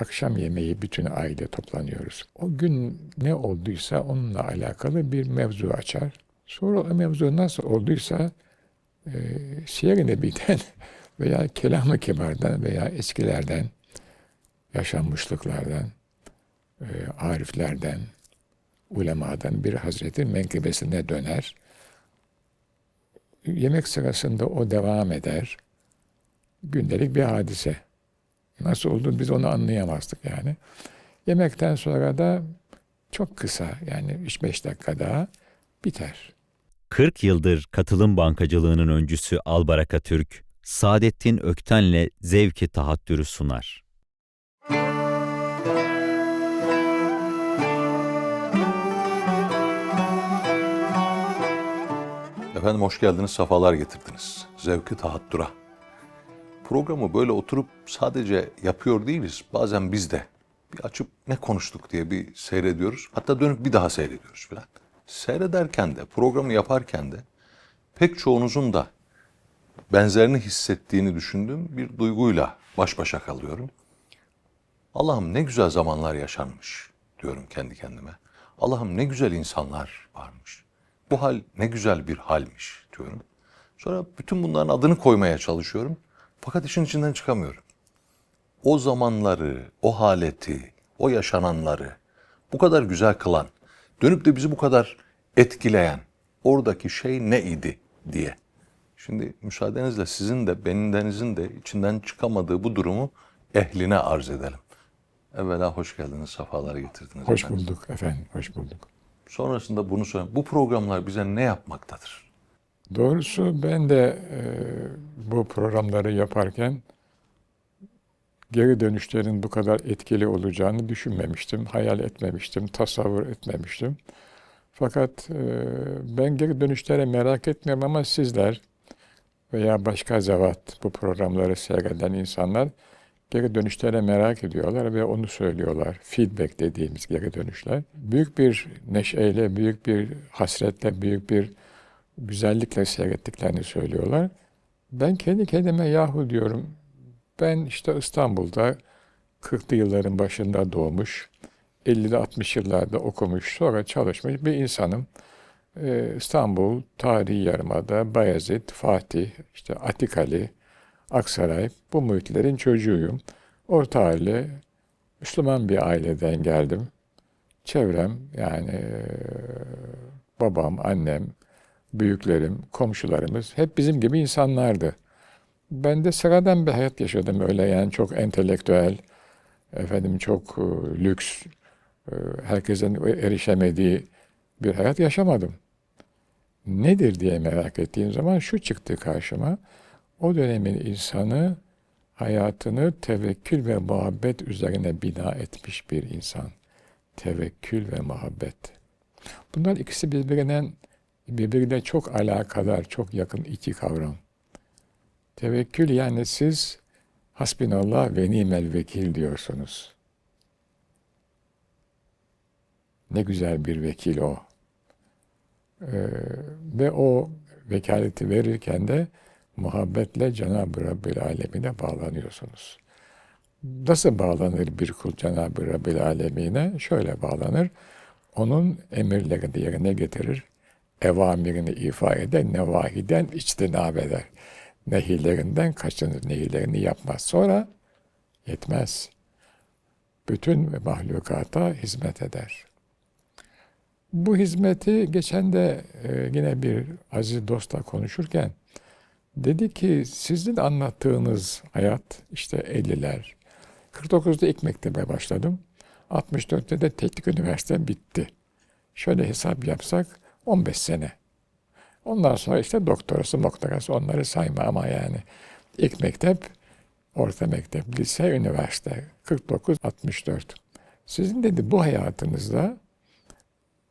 akşam yemeği bütün aile toplanıyoruz. O gün ne olduysa onunla alakalı bir mevzu açar. Sonra o mevzu nasıl olduysa e, Siyer-i Nebi'den veya Kelam-ı Kibar'dan veya eskilerden, yaşanmışlıklardan, e, ariflerden, ulemadan bir hazretin menkıbesine döner. Yemek sırasında o devam eder. Gündelik bir hadise. Nasıl oldu biz onu anlayamazdık yani. Yemekten sonra da çok kısa yani 3-5 dakika daha biter. 40 yıldır katılım bankacılığının öncüsü Albaraka Türk, Saadettin Ökten'le zevki tahattürü sunar. Efendim hoş geldiniz, sefalar getirdiniz. Zevki tahattura. Programı böyle oturup sadece yapıyor değiliz. Bazen biz de bir açıp ne konuştuk diye bir seyrediyoruz. Hatta dönüp bir daha seyrediyoruz filan. Seyrederken de, programı yaparken de pek çoğunuzun da benzerini hissettiğini düşündüğüm bir duyguyla baş başa kalıyorum. Allah'ım ne güzel zamanlar yaşanmış diyorum kendi kendime. Allah'ım ne güzel insanlar varmış. Bu hal ne güzel bir halmiş diyorum. Sonra bütün bunların adını koymaya çalışıyorum. Fakat işin içinden çıkamıyorum. O zamanları, o haleti, o yaşananları bu kadar güzel kılan, dönüp de bizi bu kadar etkileyen oradaki şey ne idi diye. Şimdi müsaadenizle sizin de benindenizin de içinden çıkamadığı bu durumu ehline arz edelim. Evvela hoş geldiniz, sefalar getirdiniz. Hoş efendim. bulduk efendim, hoş bulduk. Sonrasında bunu söyle. Bu programlar bize ne yapmaktadır? Doğrusu ben de e, bu programları yaparken geri dönüşlerin bu kadar etkili olacağını düşünmemiştim, hayal etmemiştim, tasavvur etmemiştim. Fakat e, ben geri dönüşlere merak etmiyorum ama sizler veya başka zevat bu programları seyreden insanlar geri dönüşlere merak ediyorlar ve onu söylüyorlar. Feedback dediğimiz geri dönüşler. Büyük bir neşeyle, büyük bir hasretle, büyük bir güzellikle seyrettiklerini söylüyorlar. Ben kendi kendime yahu diyorum. Ben işte İstanbul'da 40'lı yılların başında doğmuş, 50'de 60 yıllarda okumuş, sonra çalışmış bir insanım. Ee, İstanbul, Tarihi Yarımada, Bayezid, Fatih, işte Atikali, Aksaray, bu muhitlerin çocuğuyum. Orta aile, Müslüman bir aileden geldim. Çevrem yani e, babam, annem, büyüklerim, komşularımız hep bizim gibi insanlardı. Ben de sıradan bir hayat yaşadım öyle yani çok entelektüel, efendim çok e, lüks, e, herkesin erişemediği bir hayat yaşamadım. Nedir diye merak ettiğim zaman şu çıktı karşıma. O dönemin insanı hayatını tevekkül ve muhabbet üzerine bina etmiş bir insan. Tevekkül ve muhabbet. Bunlar ikisi birbirinden birbiriyle çok alakadar, çok yakın iki kavram. Tevekkül yani siz hasbinallah ve nimel vekil diyorsunuz. Ne güzel bir vekil o. Ee, ve o vekaleti verirken de muhabbetle Cenab-ı Rabbil Alemine bağlanıyorsunuz. Nasıl bağlanır bir kul Cenab-ı Rabbil Alemine? Şöyle bağlanır. Onun emirlerini yerine getirir evamirini ifa eder, nevahiden içtinab eder. Nehirlerinden kaçınır, nehirlerini yapmaz. Sonra yetmez. Bütün mahlukata hizmet eder. Bu hizmeti geçen de e, yine bir aziz dostla konuşurken dedi ki sizin anlattığınız hayat işte 50'ler. 49'da ilk mektebe başladım. 64'te de teknik üniversite bitti. Şöyle hesap yapsak 15 sene. Ondan sonra işte doktorası, doktorası onları sayma ama yani ilk mektep, orta mektep, lise, üniversite 49-64. Sizin dedi bu hayatınızda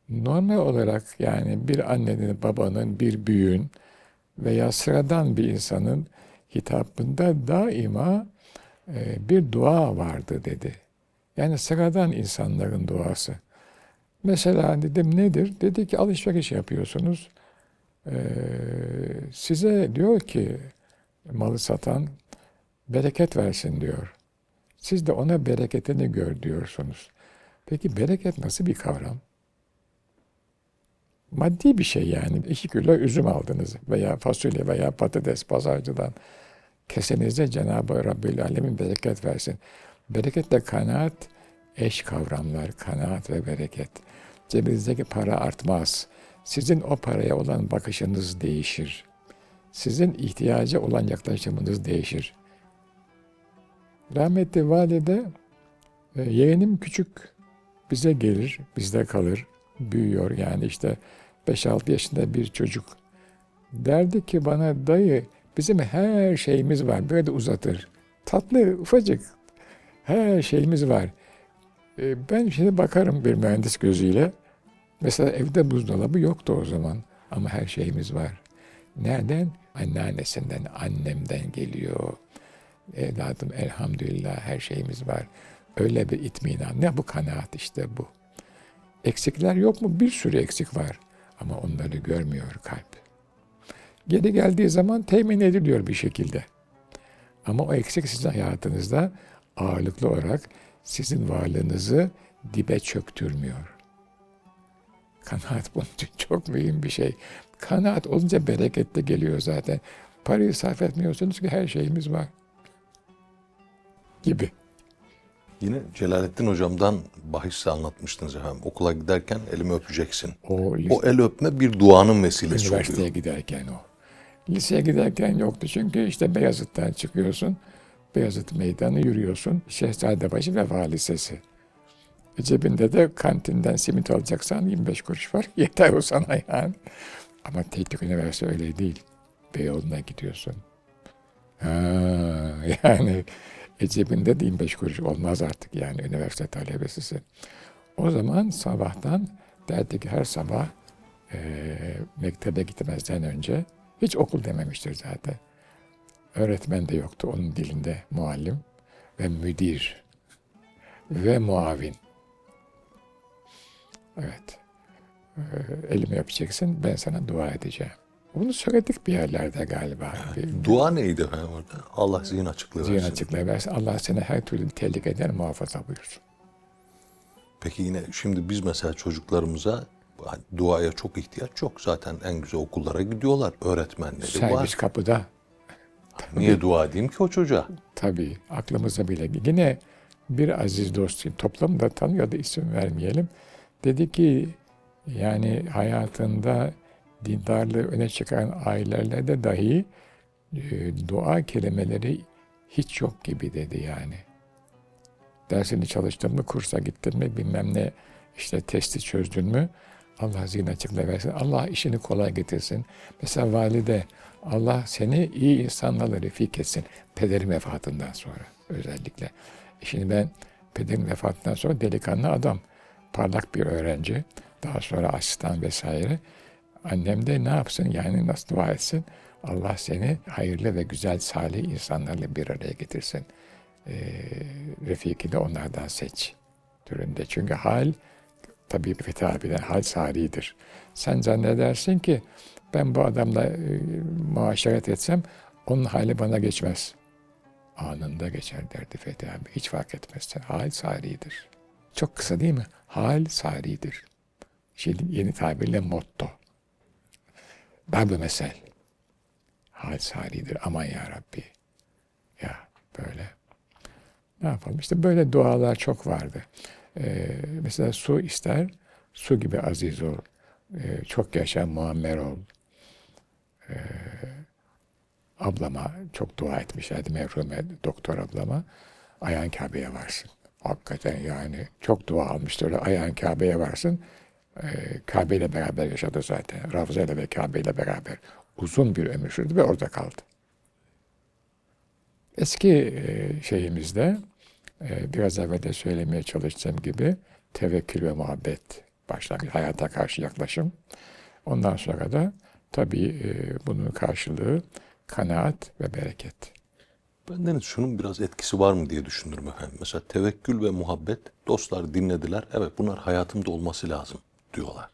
normal olarak yani bir annenin, babanın, bir büyüğün veya sıradan bir insanın hitabında daima e, bir dua vardı dedi. Yani sıradan insanların duası. Mesela dedim nedir? Dedi ki alışveriş yapıyorsunuz. Ee, size diyor ki malı satan bereket versin diyor. Siz de ona bereketini gör diyorsunuz. Peki bereket nasıl bir kavram? Maddi bir şey yani. İki kilo üzüm aldınız veya fasulye veya patates pazarcıdan. Kesenize Cenab-ı Rabbül Alemin bereket versin. Bereketle kanaat eş kavramlar. Kanaat ve bereket. Cebinizdeki para artmaz. Sizin o paraya olan bakışınız değişir. Sizin ihtiyacı olan yaklaşımınız değişir. Rahmetli valide e, yeğenim küçük bize gelir, bizde kalır, büyüyor yani işte 5-6 yaşında bir çocuk. Derdi ki bana dayı bizim her şeyimiz var. Böyle uzatır. Tatlı, ufacık her şeyimiz var. E, Ben şimdi bakarım bir mühendis gözüyle. Mesela evde buzdolabı yoktu o zaman ama her şeyimiz var. Nereden? Anneannesinden, annemden geliyor. Evladım elhamdülillah her şeyimiz var. Öyle bir itminan. Ne bu kanaat işte bu. Eksikler yok mu? Bir sürü eksik var. Ama onları görmüyor kalp. Geri geldiği zaman temin ediliyor bir şekilde. Ama o eksik sizin hayatınızda ağırlıklı olarak sizin varlığınızı dibe çöktürmüyor. Kanaat bunun için çok mühim bir şey. Kanaat olunca bereket de geliyor zaten. Parayı sarf etmiyorsunuz ki her şeyimiz var. Gibi. Yine Celalettin hocamdan bahisle anlatmıştınız efendim. Okula giderken elimi öpeceksin. O, O el öpme bir duanın vesilesi üniversiteye oluyor. giderken o. Liseye giderken yoktu çünkü işte Beyazıt'tan çıkıyorsun. Beyazıt meydanı yürüyorsun. Şehzadebaşı ve Vali Lisesi. E cebinde de kantinden simit alacaksan 25 kuruş var. Yeter o sana yani. Ama teknik üniversite öyle değil. Beyoğlu'na gidiyorsun. Ha, yani e cebinde de 25 kuruş olmaz artık yani üniversite talebesisin. O zaman sabahtan derdi ki her sabah eee mektebe gitmezden önce hiç okul dememiştir zaten. Öğretmen de yoktu onun dilinde muallim ve müdir ve muavin. Evet. Eee, elimi öpeceksin ben sana dua edeceğim. Bunu söyledik bir yerlerde galiba. Bir, Dua neydi efendim orada? Allah zihin açıklığı zihin versin. açıklığı versin. Allah seni her türlü tehlikeden muhafaza buyursun. Peki yine şimdi biz mesela çocuklarımıza duaya çok ihtiyaç yok. Zaten en güzel okullara gidiyorlar. Öğretmenleri Servis var. kapıda. Niye dua edeyim ki o çocuğa? Tabii aklımıza bile yine bir aziz dostum toplamda tanıyordu isim vermeyelim. Dedi ki yani hayatında dindarlığı öne çıkaran ailelerde dahi e, dua kelimeleri hiç yok gibi dedi yani. Dersini çalıştın mı, kursa gittin mi, bilmem ne işte testi çözdün mü Allah zihin açıklığı versin. Allah işini kolay getirsin. Mesela valide Allah seni iyi insanlarla refik etsin. Pederin vefatından sonra özellikle. Şimdi ben pederin vefatından sonra delikanlı adam, parlak bir öğrenci, daha sonra asistan vesaire. Annem de ne yapsın yani nasıl dua etsin? Allah seni hayırlı ve güzel, salih insanlarla bir araya getirsin. Ee, Refik'i de onlardan seç türünde. Çünkü hal tabii Fethi abiden hal saridir. Sen zannedersin ki ben bu adamla e, muaşeret etsem onun hali bana geçmez. Anında geçer derdi Fethi abi. Hiç fark etmez. Hal saridir. Çok kısa değil mi? Hal saridir. Şimdi yeni tabirle motto. Darbe mesel. Hal saridir. Aman ya Rabbi. Ya böyle. Ne yapalım? İşte böyle dualar çok vardı. Ee, mesela su ister, su gibi aziz ol. Ee, çok yaşa, muammer ol. Ee, ablama çok dua etmişlerdi merhume doktor ablama. Ayağın Kabe'ye varsın. Hakikaten yani çok dua almıştı öyle ayağın Kabe'ye varsın. Ee, Kabe ile beraber yaşadı zaten. Ravza ile ve Kabe ile beraber. Uzun bir ömür sürdü ve orada kaldı. Eski e, şeyimizde e, biraz evvel de söylemeye çalıştığım gibi tevekkül ve muhabbet başlangıç, hayata karşı yaklaşım. Ondan sonra da tabii e, bunun karşılığı kanaat ve bereket. Bendeniz şunun biraz etkisi var mı diye düşünürüm efendim. Mesela tevekkül ve muhabbet dostlar dinlediler. Evet bunlar hayatımda olması lazım diyorlar.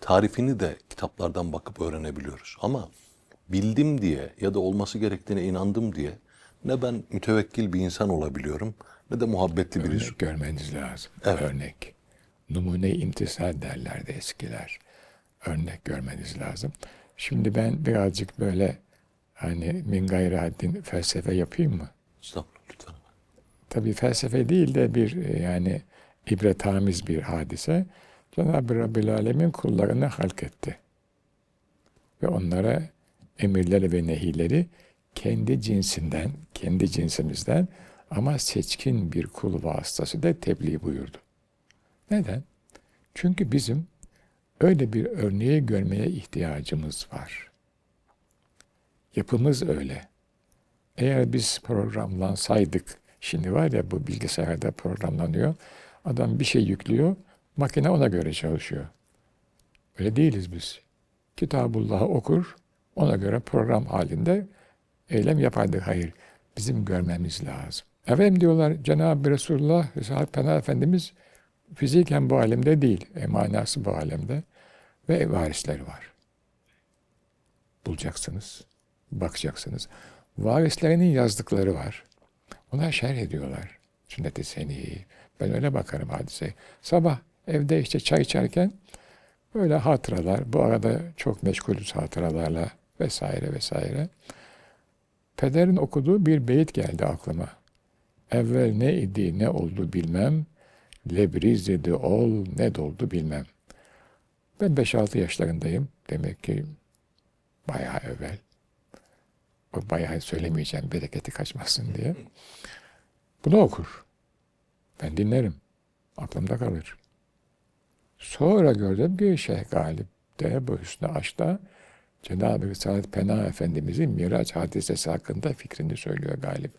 Tarifini de kitaplardan bakıp öğrenebiliyoruz. Ama bildim diye ya da olması gerektiğine inandım diye ne ben mütevekkil bir insan olabiliyorum ne de muhabbetli biri. Örnek görmeniz lazım. Evet. Örnek. Numune imtisal derlerdi eskiler. Örnek görmeniz lazım. Şimdi ben birazcık böyle hani min gayri haddin felsefe yapayım mı? Estağfurullah lütfen. Tabii felsefe değil de bir e, yani ibretamiz bir hadise. Cenab-ı Rabbül Alemin kullarını halk etti. Ve onlara emirleri ve nehileri kendi cinsinden, kendi cinsimizden ama seçkin bir kul vasıtası da tebliğ buyurdu. Neden? Çünkü bizim öyle bir örneği görmeye ihtiyacımız var. Yapımız öyle. Eğer biz programlansaydık, şimdi var ya bu bilgisayarda programlanıyor, adam bir şey yüklüyor, makine ona göre çalışıyor. Öyle değiliz biz. Kitabullah'ı okur, ona göre program halinde eylem yapardık. Hayır, bizim görmemiz lazım. Efendim diyorlar Cenab-ı Resulullah, Resulullah Peygamber Efendimiz fiziken bu alemde değil, e, manası bu alemde ve varisleri var. Bulacaksınız, bakacaksınız. Varislerinin yazdıkları var. Ona şerh ediyorlar. Sünnet-i Seniye'yi. Ben öyle bakarım hadise. Sabah evde işte çay içerken böyle hatıralar. Bu arada çok meşgulüz hatıralarla vesaire vesaire. Pederin okuduğu bir beyit geldi aklıma. Evvel ne idi ne oldu bilmem. Lebriz idi ol ne doldu bilmem. Ben 5-6 yaşlarındayım. Demek ki bayağı evvel. Bayağı söylemeyeceğim bereketi kaçmasın diye. Bunu okur. Ben dinlerim. Aklımda kalır. Sonra gördüm ki Şeyh Galip de bu Hüsnü Aşk'ta Cenab-ı Risalet Pena Efendimizin Miraç hadisesi hakkında fikrini söylüyor Galip.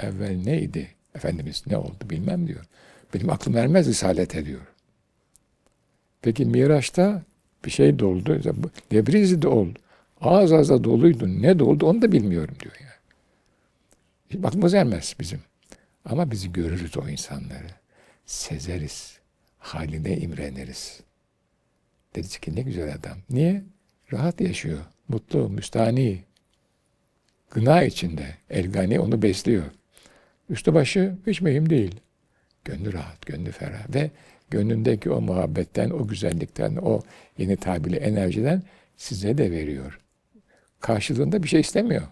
Evvel neydi? Efendimiz ne oldu bilmem diyor. Benim aklım ermez risalete diyor. Peki Miraç'ta bir şey doldu. Lebrizi de oldu. Ağız ağza doluydu. Ne doldu onu da bilmiyorum diyor yani. Aklımız ermez bizim. Ama bizi görürüz o insanları. Sezeriz. Haline imreniriz. Dedi ki ne güzel adam. Niye? Rahat yaşıyor. Mutlu, müstani. Gına içinde. Elgani onu besliyor. Üstü başı hiç mühim değil. Gönlü rahat, gönlü ferah ve gönlündeki o muhabbetten, o güzellikten, o yeni tabirli enerjiden size de veriyor. Karşılığında bir şey istemiyor.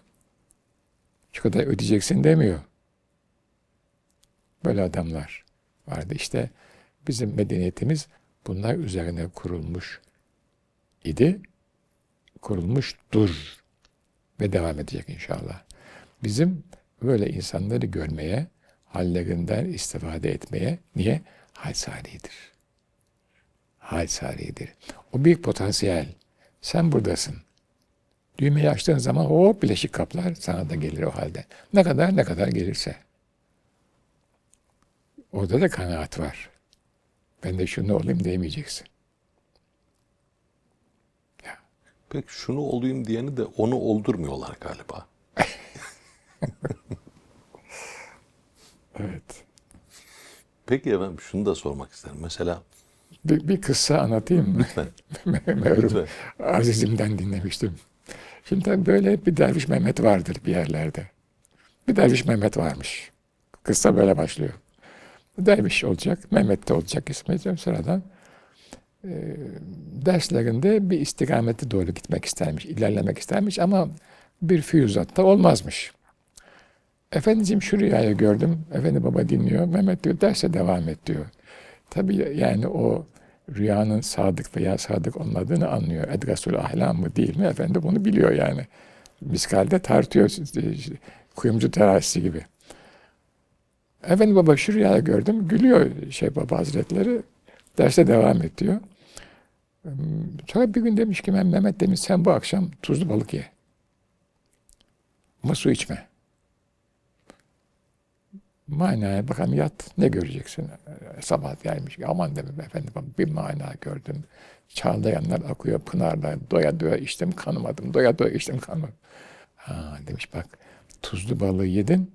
Şu kadar ödeyeceksin demiyor. Böyle adamlar vardı. İşte bizim medeniyetimiz bunlar üzerine kurulmuş idi. Kurulmuştur ve devam edecek inşallah. Bizim böyle insanları görmeye, hallerinden istifade etmeye niye? Hal salihidir. O büyük potansiyel. Sen buradasın. Düğmeyi açtığın zaman hop bileşik kaplar sana da gelir o halde. Ne kadar ne kadar gelirse. Orada da kanaat var. Ben de şunu olayım demeyeceksin. Peki şunu olayım diyeni de onu oldurmuyorlar galiba. Evet. Peki efendim şunu da sormak isterim. Mesela Bir, bir kıssa anlatayım mı? lütfen, lütfen. Azizim'den dinlemiştim. Şimdi tabii böyle bir derviş Mehmet vardır bir yerlerde. Bir derviş Mehmet varmış. Kıssa böyle başlıyor. Derviş olacak, Mehmet de olacak ismi. Sıradan e, derslerinde bir istikamete doğru gitmek istermiş, ilerlemek istermiş ama bir füyüzatta olmazmış. Efendiciğim şu rüyayı gördüm. Efendi baba dinliyor. Mehmet diyor derse devam et diyor. Tabii yani o rüyanın sadık veya sadık olmadığını anlıyor. Edgasul ahlam mı değil mi? Efendi bunu biliyor yani. Miskalde tartıyor. işte, Kuyumcu terazisi gibi. Efendi baba şu rüyayı gördüm. Gülüyor şey baba hazretleri. Derse devam et diyor. Sonra bir gün demiş ki ben Mehmet demiş sen bu akşam tuzlu balık ye. Ama su içme. Manaya bakalım yat ne göreceksin? Ee, Sabah gelmiş aman dedim efendim bir mana gördüm. Çağlayanlar akıyor pınarlar doya doya içtim kanmadım doya doya içtim kanmadım. Ha demiş bak tuzlu balığı yedin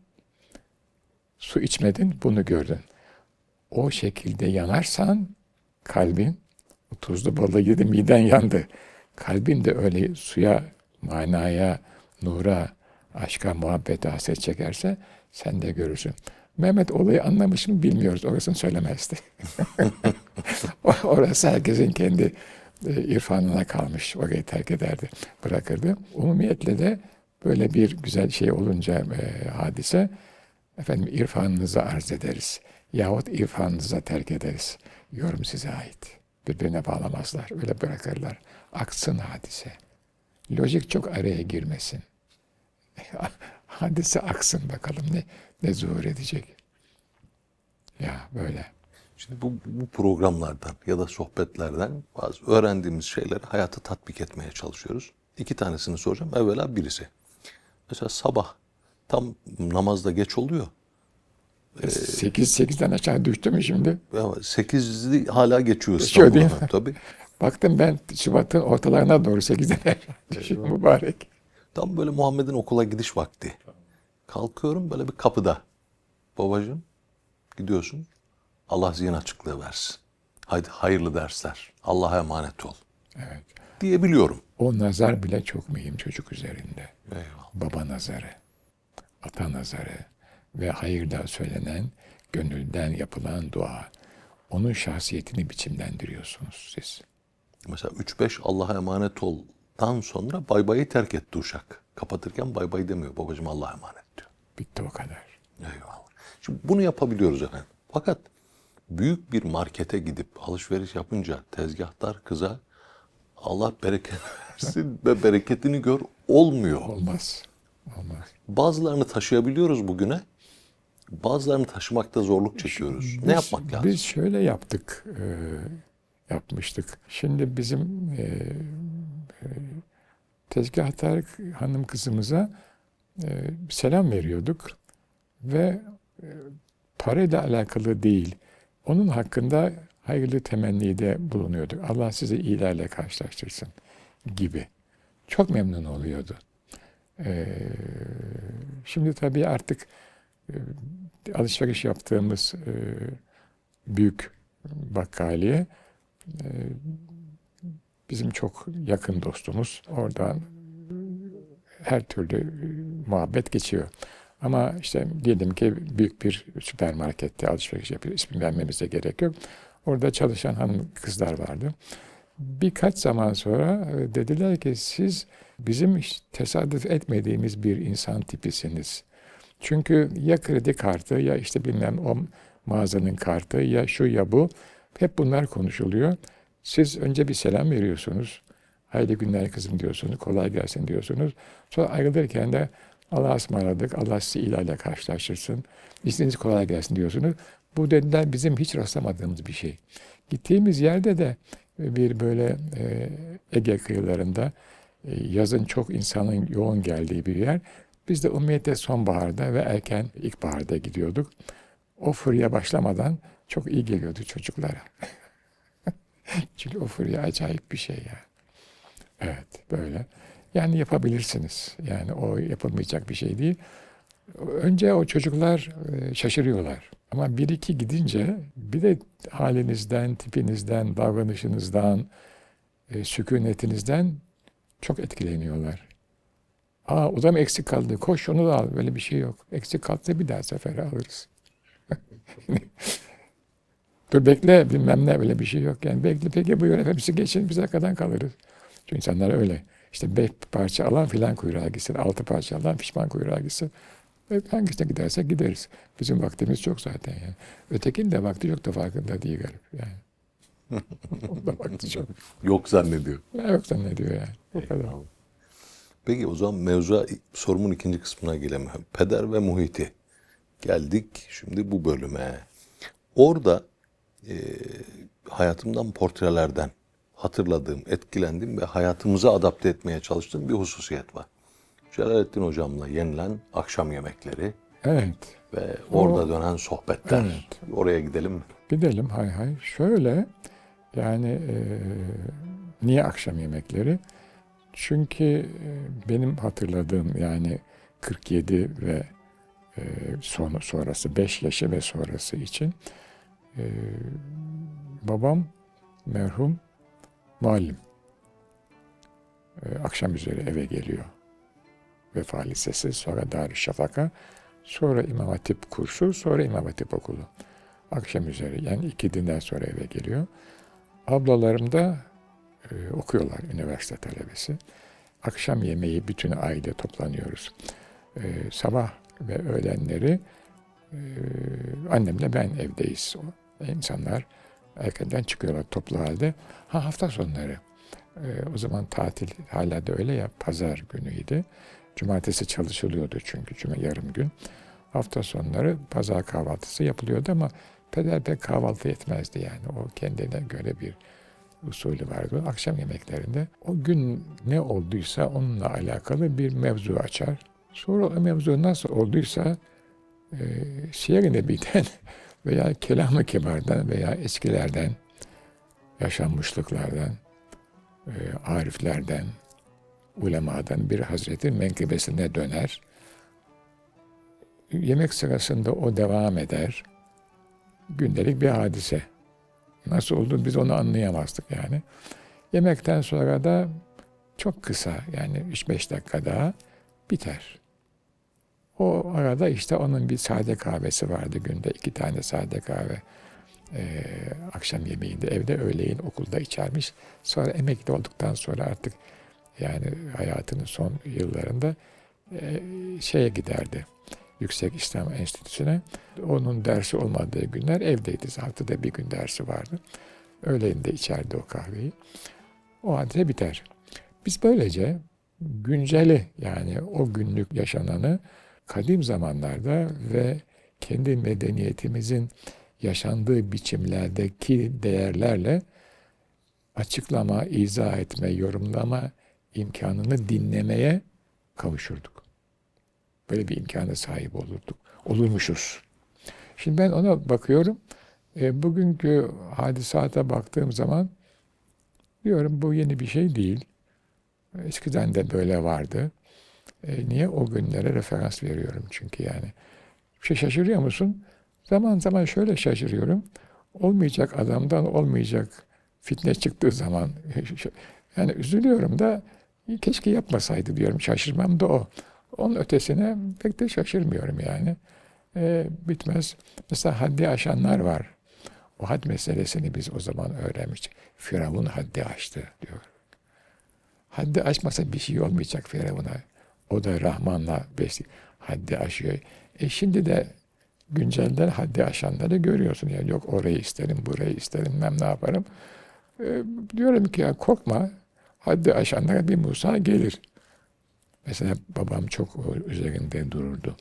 su içmedin bunu gördün. O şekilde yanarsan kalbin tuzlu balığı yedi miden yandı. Kalbin de öyle suya, manaya, nura, aşka, muhabbete haset çekerse sen de görürsün. Mehmet olayı anlamış mı bilmiyoruz. Orasını söylemezdi. Orası herkesin kendi e, irfanına kalmış. Orayı terk ederdi, bırakırdı. Umumiyetle de böyle bir güzel şey olunca e, hadise efendim irfanınızı arz ederiz. Yahut irfanınıza terk ederiz. Yorum size ait. Birbirine bağlamazlar. Öyle bırakırlar. Aksın hadise. Lojik çok araya girmesin. hadise aksın bakalım ne, ne zuhur edecek. Ya böyle. Şimdi bu, bu programlardan ya da sohbetlerden bazı öğrendiğimiz şeyleri hayata tatbik etmeye çalışıyoruz. İki tanesini soracağım. Evvela birisi. Mesela sabah tam namazda geç oluyor. 8 8'den aşağı düştü mü şimdi? Ama 8'i hala geçiyor Geçiyor değil İstanbul'da. mi? Tabii. Baktım ben Şubat'ın ortalarına doğru 8'den aşağı düşüyor mübarek. Tam böyle Muhammed'in okula gidiş vakti. Kalkıyorum böyle bir kapıda. Babacığım gidiyorsun. Allah zihin açıklığı versin. Haydi hayırlı dersler. Allah'a emanet ol. Evet. Diyebiliyorum. O nazar bile çok mühim çocuk üzerinde. Eyvallah. Baba nazarı, ata nazarı ve hayırda söylenen, gönülden yapılan dua. Onun şahsiyetini biçimlendiriyorsunuz siz. Mesela 3-5 Allah'a emanet ol'dan sonra bay bayı terk etti uşak. Kapatırken bay bay demiyor. Babacığım Allah'a emanet. Bitti o kadar. Eyvallah. Şimdi bunu yapabiliyoruz efendim. Fakat büyük bir markete gidip alışveriş yapınca tezgahtar kıza Allah bereket versin ve bereketini gör olmuyor. Olmaz. Olmaz. Bazılarını taşıyabiliyoruz bugüne. Bazılarını taşımakta zorluk çekiyoruz. ne Biz- yapmak lazım? Biz şöyle yaptık, e, yapmıştık. Şimdi bizim e, e, tezgahtar hanım kızımıza selam veriyorduk ve e, parayla alakalı değil, onun hakkında hayırlı temennide bulunuyorduk. Allah sizi iyilerle karşılaştırsın gibi. Çok memnun oluyordu. E, şimdi tabii artık e, alışveriş yaptığımız e, büyük bakkaliye e, bizim çok yakın dostumuz. Oradan her türlü e, muhabbet geçiyor. Ama işte diyelim ki büyük bir süpermarkette alışveriş yapıyor. İsmi vermemize gerek yok. Orada çalışan hanım kızlar vardı. Birkaç zaman sonra e, dediler ki siz bizim hiç tesadüf etmediğimiz bir insan tipisiniz. Çünkü ya kredi kartı ya işte bilmem o mağazanın kartı ya şu ya bu. Hep bunlar konuşuluyor. Siz önce bir selam veriyorsunuz. Hayırlı günler kızım diyorsunuz. Kolay gelsin diyorsunuz. Sonra ayrılırken de Allah'a ısmarladık. Allah sizi ilerle karşılaştırsın. İşiniz kolay gelsin diyorsunuz. Bu dediler bizim hiç rastlamadığımız bir şey. Gittiğimiz yerde de bir böyle e, Ege kıyılarında e, yazın çok insanın yoğun geldiği bir yer. Biz de umumiyette sonbaharda ve erken ilkbaharda gidiyorduk. O furya başlamadan çok iyi geliyordu çocuklara. Çünkü o furya acayip bir şey ya. Evet böyle. Yani yapabilirsiniz. Yani o yapılmayacak bir şey değil. Önce o çocuklar e, şaşırıyorlar. Ama bir iki gidince bir de halinizden, tipinizden, davranışınızdan, e, sükunetinizden çok etkileniyorlar. Aa o zaman eksik kaldı. Koş onu da al. Böyle bir şey yok. Eksik kaldı bir daha sefere alırız. Dur bekle bilmem ne öyle bir şey yok. Yani bekle peki buyur hepsi geçin biz arkadan kalırız. Çünkü insanlar öyle. İşte beş parça alan filan kuyruğa gitsin. Altı parça alan pişman kuyruğa gitsin. E, Hangisine gidersek gideriz. Bizim vaktimiz çok zaten yani. Ötekinin de vakti çok da farkında değil garip yani. Onun da vakti çok. Yok zannediyor. Ya yok zannediyor yani. O kadar. Peki o zaman mevzuya sorumun ikinci kısmına gelelim. Peder ve muhiti. Geldik şimdi bu bölüme. Orada e, hayatımdan portrelerden hatırladığım, etkilendiğim ve hayatımıza adapte etmeye çalıştığım bir hususiyet var. Celalettin hocamla yenilen akşam yemekleri Evet. ve orada dönen sohbetler. Evet. Oraya gidelim mi? Gidelim hay hay. Şöyle yani e, niye akşam yemekleri? Çünkü e, benim hatırladığım yani 47 ve e, son, sonrası 5 yaşı ve sonrası için e, babam merhum muallim. E, akşam üzeri eve geliyor. Vefa Lisesi sonra Darüşşafaka. Sonra İmam Hatip kursu, sonra İmam Hatip okulu. Akşam üzeri yani iki dinden sonra eve geliyor. Ablalarım da e, okuyorlar üniversite talebesi. Akşam yemeği bütün aile toplanıyoruz. E, sabah ve öğlenleri e, annemle ben evdeyiz. O, insanlar erkenden çıkıyorlar toplu halde. Ha hafta sonları. E, o zaman tatil hala da öyle ya pazar günüydü. Cumartesi çalışılıyordu çünkü cuma yarım gün. Hafta sonları pazar kahvaltısı yapılıyordu ama peder pek kahvaltı etmezdi yani. O kendine göre bir usulü vardı. Akşam yemeklerinde o gün ne olduysa onunla alakalı bir mevzu açar. Sonra o mevzu nasıl olduysa e, Siyer-i Nebi'den veya Kelam-ı Kibar'dan veya eskilerden, yaşanmışlıklardan, e, ariflerden, ulemadan bir hazretin menkıbesine döner. Yemek sırasında o devam eder. Gündelik bir hadise. Nasıl oldu biz onu anlayamazdık yani. Yemekten sonra da çok kısa yani 3-5 dakika daha biter. O arada işte onun bir sade kahvesi vardı günde. iki tane sade kahve. Ee, akşam yemeğinde evde öğleyin okulda içermiş. Sonra emekli olduktan sonra artık yani hayatının son yıllarında e, şeye giderdi. Yüksek İslam Enstitüsü'ne. Onun dersi olmadığı günler evdeydi. Haftada bir gün dersi vardı. Öğleyinde içerdi o kahveyi. O hadise biter. Biz böylece günceli yani o günlük yaşananı kadim zamanlarda ve kendi medeniyetimizin yaşandığı biçimlerdeki değerlerle açıklama, izah etme, yorumlama imkanını dinlemeye kavuşurduk. Böyle bir imkana sahip olurduk. Olurmuşuz. Şimdi ben ona bakıyorum. E, bugünkü hadisata baktığım zaman diyorum bu yeni bir şey değil. Eskiden de böyle vardı. E, niye o günlere referans veriyorum çünkü yani. Şey şaşırıyor musun? Zaman zaman şöyle şaşırıyorum. Olmayacak adamdan olmayacak fitne çıktığı zaman yani üzülüyorum da keşke yapmasaydı diyorum. Şaşırmam da o. Onun ötesine pek de şaşırmıyorum yani. E, bitmez. Mesela haddi aşanlar var. O had meselesini biz o zaman öğrenmiştik. Firavun haddi aştı diyor. Haddi aşmasa bir şey olmayacak Firavun'a. O da Rahman'la besli haddi aşıyor. E şimdi de güncelden haddi aşanları görüyorsun. Yani yok orayı isterim, burayı isterim, ben ne yaparım. E, diyorum ki ya korkma. Haddi aşanlara bir Musa gelir. Mesela babam çok üzerinde dururdu.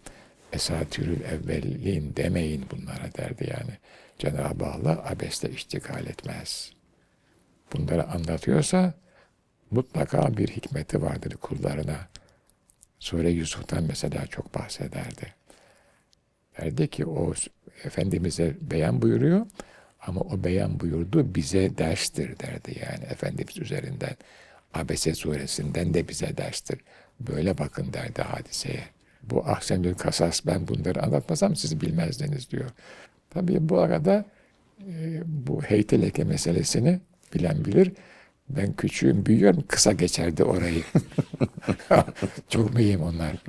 Esatürül evvelin demeyin bunlara derdi yani. Cenab-ı Allah abesle iştigal etmez. Bunları anlatıyorsa mutlaka bir hikmeti vardır kullarına. Sure Yusuf'tan mesela çok bahsederdi. Derdi ki o Efendimiz'e beyan buyuruyor ama o beyan buyurdu bize derstir derdi yani Efendimiz üzerinden. Abese suresinden de bize derstir. Böyle bakın derdi hadiseye. Bu Ahsenül Kasas ben bunları anlatmasam siz bilmezdiniz diyor. Tabii bu arada e, bu heyteleke meselesini bilen bilir. Ben küçüğüm büyüyorum kısa geçerdi orayı. Çok mühim onlar.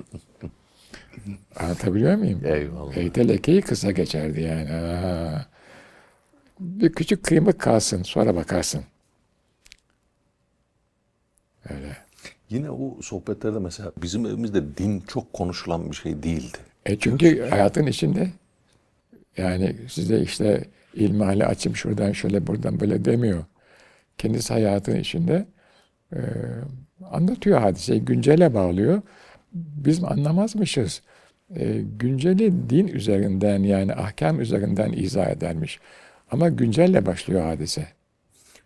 Anlatabiliyor muyum? Eyvallah. Heytelekeyi kısa geçerdi yani. Ha. Bir küçük kıymık kalsın sonra bakarsın. Öyle. Yine o sohbetlerde mesela bizim evimizde din çok konuşulan bir şey değildi. E çünkü hayatın içinde yani size işte ilmihali açım şuradan şöyle buradan böyle demiyor. Kendisi hayatın içinde e, anlatıyor hadiseyi, güncele bağlıyor. Biz anlamazmışız. E, günceli din üzerinden yani ahkam üzerinden izah edermiş. Ama güncelle başlıyor hadise.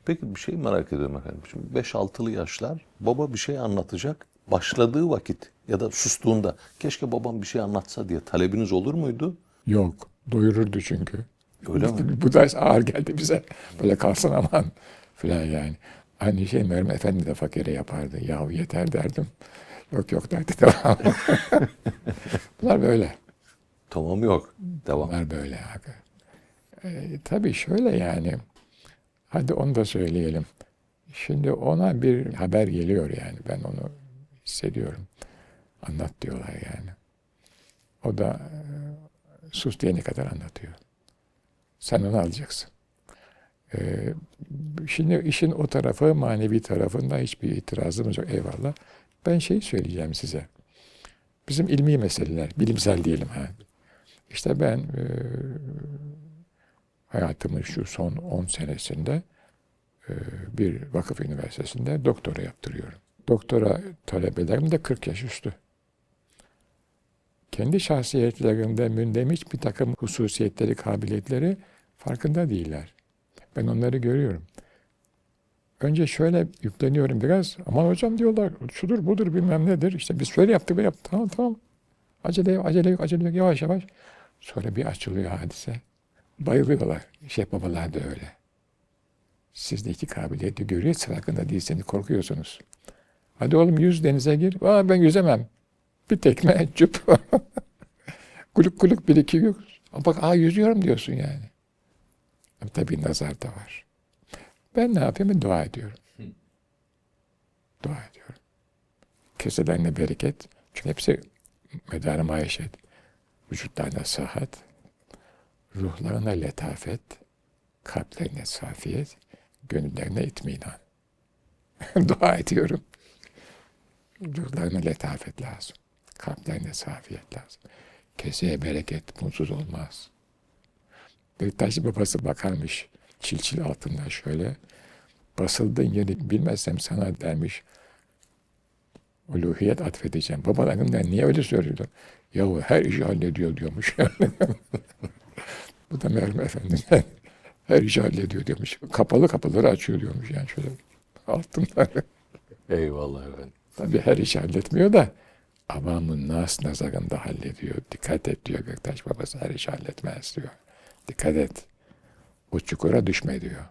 Peki bir şey merak ediyorum efendim. Şimdi 5-6'lı yaşlar baba bir şey anlatacak. Başladığı vakit ya da sustuğunda keşke babam bir şey anlatsa diye talebiniz olur muydu? Yok. Doyururdu çünkü. Öyle mi? Bu ders ağır geldi bize. Böyle kalsın aman filan yani. Aynı şey Meryem Efendi de fakire yapardı. Yahu yeter derdim. Yok yok derdi devam. Bunlar böyle. Tamam yok. Devam. Bunlar böyle. Ee, tabii şöyle yani. Hadi onu da söyleyelim. Şimdi ona bir haber geliyor yani. Ben onu hissediyorum. Anlat diyorlar yani. O da e, sus diyene kadar anlatıyor. Sen onu alacaksın. E, şimdi işin o tarafı, manevi tarafında hiçbir itirazımız yok. Eyvallah. Ben şey söyleyeceğim size. Bizim ilmi meseleler, bilimsel diyelim. Ha. İşte ben e, hayatımın şu son 10 senesinde e, bir vakıf üniversitesinde doktora yaptırıyorum. Doktora talebelerim de 40 yaş üstü. Kendi şahsiyetlerinde mündemiş bir takım hususiyetleri, kabiliyetleri farkında değiller. Ben onları görüyorum. Önce şöyle yükleniyorum biraz. Aman hocam diyorlar şudur budur bilmem nedir. İşte biz şöyle yaptık böyle yaptık. Tamam tamam. Acele yok, acele yok, acele yok. Yavaş yavaş. Sonra bir açılıyor hadise. Bayılıyorlar. Şeyh babalar da öyle. Sizdeki kabiliyeti görüyor, farkında değilseniz korkuyorsunuz. Hadi oğlum yüz denize gir. Aa ben yüzemem. Bir tekme cüp. kuluk kuluk bir iki yok. Bak aa yüzüyorum diyorsun yani. Ama Tabii nazar da var. Ben ne yapayım? Dua ediyorum. Dua ediyorum. Keselerine bereket. Çünkü hepsi medar maişet. Vücutlarına sıhhat. Ruhlarına letafet. Kalplerine safiyet. Gönüllerine itminan. dua ediyorum. Ruhlarına letafet lazım. Kalplerine safiyet lazım. Keseye bereket, mutsuz olmaz. Bektaşlı babası bakarmış çil çil altından şöyle. Basıldığın yeri bilmezsem sana dermiş. Uluhiyet atfedeceğim. Babalarımdan niye öyle söylüyorlar? Yahu her işi hallediyor diyormuş. Bu da merhum efendiden her işi hallediyor diyormuş. Kapalı kapıları açıyor diyormuş yani şöyle altından. Eyvallah efendim. Tabii her işi halletmiyor da avamın nas nazarında hallediyor. Dikkat et diyor Göktaş babası her işi halletmez diyor. Dikkat et. O çukura düşme diyor.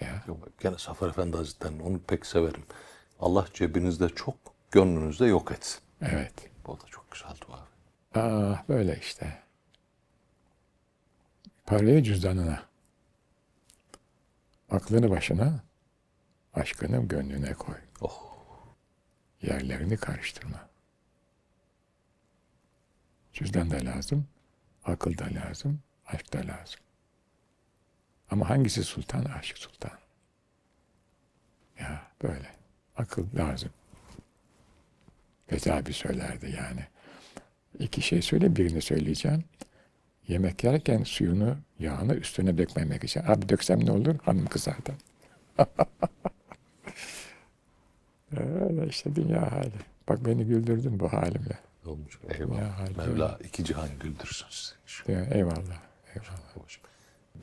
Ya. Yok, Gene Safer Efendi Hazretleri'ni onu pek severim. Allah cebinizde çok, gönlünüzde yok etsin. Evet. Bu da çok güzel dua. Ah böyle işte. Parayı cüzdanına. Aklını başına, aşkını gönlüne koy. Oh. Yerlerini karıştırma. Cüzdan da lazım, akıl da lazım, aşk da lazım. Ama hangisi sultan? Aşık sultan. Ya böyle. Akıl lazım. Feza abi söylerdi yani. İki şey söyle birini söyleyeceğim. Yemek yerken suyunu, yağını üstüne dökmemek için. Abi döksem ne olur? Hanım kızar da. Öyle işte dünya hali. Bak beni güldürdün bu halimle. Olmuş. Ya, Eyvallah. harika. Mevla iki cihan güldürsün sizi. Eyvallah. Eyvallah. Babacığım.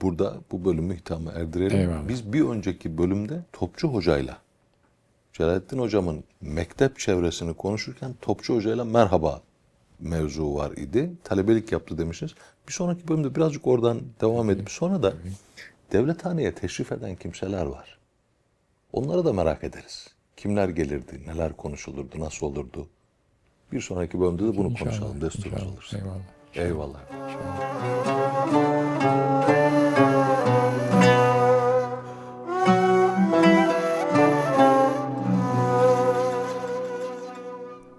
Burada bu bölümü hitama erdirelim. Eyvallah. Biz bir önceki bölümde Topçu Hoca'yla Celalettin Hocam'ın mektep çevresini konuşurken Topçu Hoca'yla merhaba mevzu var idi. Talebelik yaptı demişsiniz. Bir sonraki bölümde birazcık oradan devam edip sonra da devlethaneye teşrif eden kimseler var. Onları da merak ederiz. Kimler gelirdi, neler konuşulurdu, nasıl olurdu? Bir sonraki bölümde de bunu İnşallah, konuşalım. Desturumuz inşallah. olursa. Eyvallah. Eyvallah.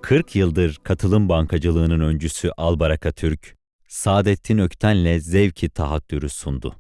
...40 yıldır katılım bankacılığının öncüsü Albaraka Türk, Saadettin Ökten'le zevki tahattürü sundu.